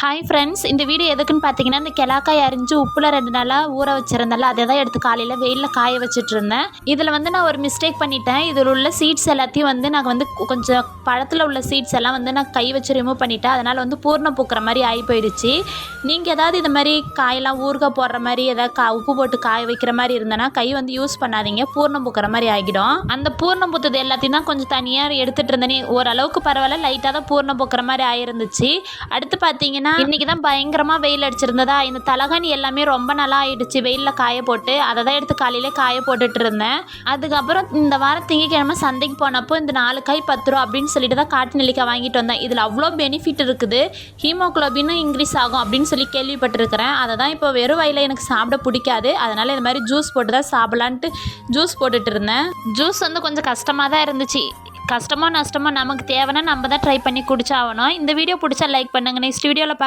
Hi friends இந்த video எதுக்குன்னு பார்த்தீங்கன்னா இந்த கிழக்காய் அரிஞ்சு உப்பில் ரெண்டு நாளாக ஊற வச்சுருந்தேன்ல அதை தான் எடுத்து காலையில் வெயிலில் காய வச்சுட்டு இருந்தேன் இதில் வந்து நான் ஒரு மிஸ்டேக் பண்ணிட்டேன். இதில் உள்ள சீட்ஸ் எல்லாத்தையும் வந்து நான் வந்து கொஞ்சம் பழத்தில் உள்ள சீட்ஸ் எல்லாம் வந்து நான் கை வச்சு ரிமூவ் பண்ணிட்டேன். அதனால் வந்து பூர்ணம் பூக்கிற மாதிரி ஆகி போயிடுச்சு நீங்கள் ஏதாவது இது மாதிரி காயெல்லாம் ஊறுக போடுற மாதிரி ஏதாவது கா உப்பு போட்டு காய வைக்கிற மாதிரி இருந்தேன்னா கை வந்து யூஸ் பண்ணாதீங்க. பூர்ணம் பூக்கிற மாதிரி ஆகிடும். அந்த பூர்ணம் பூத்தது எல்லாத்தையும் தான் கொஞ்சம் தனியாக எடுத்துகிட்டு இருந்தேனே ஓரளவுக்கு பரவாயில்ல லைட்டாக தான் பூர்ணம் பூக்கிற மாதிரி ஆயிருந்துச்சு. அடுத்து பார்த்தீங்கன்னா இன்னைக்கு தான் பயங்கரமாக வெயில் அடிச்சிருந்ததா? இந்த தலகாணி எல்லாமே ரொம்ப நல்லா ஆயிடுச்சு. வெயிலில் காய போட்டு அதை தான் எடுத்து காலையிலே காய போட்டுட்டு இருந்தேன். அதுக்கப்புறம் இந்த வாரம் திங்கக்கிழமை சந்தைக்கு போனப்போ இந்த நாலு காய் பத்து ரூபா அப்படின்னு சொல்லிட்டு தான் காட்டு நெல்லிக்காய் வாங்கிட்டு வந்தேன். இதில் அவ்வளோ பெனிஃபிட் இருக்குது. ஹீமோகுளோபினும் இன்க்ரீஸ் ஆகும் அப்படின்னு சொல்லி கேள்விப்பட்டிருக்கிறேன். அதை தான் இப்போ வெறும் வயலில் எனக்கு சாப்பிட பிடிக்காது. அதனால் இந்த மாதிரி ஜூஸ் போட்டு தான் சாப்பிடலான்ட்டு ஜூஸ் போட்டுட்டு இருந்தேன். ஜூஸ் வந்து கொஞ்சம் கஷ்டமாக தான் இருந்துச்சு. கஷ்டமோ நஷ்டமோ நமக்கு தேவைன்னா நம்ம தான் ட்ரை பண்ணி குடிச்சாகணும். இந்த வீடியோ பிடிச்சா லைக் பண்ணுங்கள் நெக்ஸ்ட் வீடியோவில்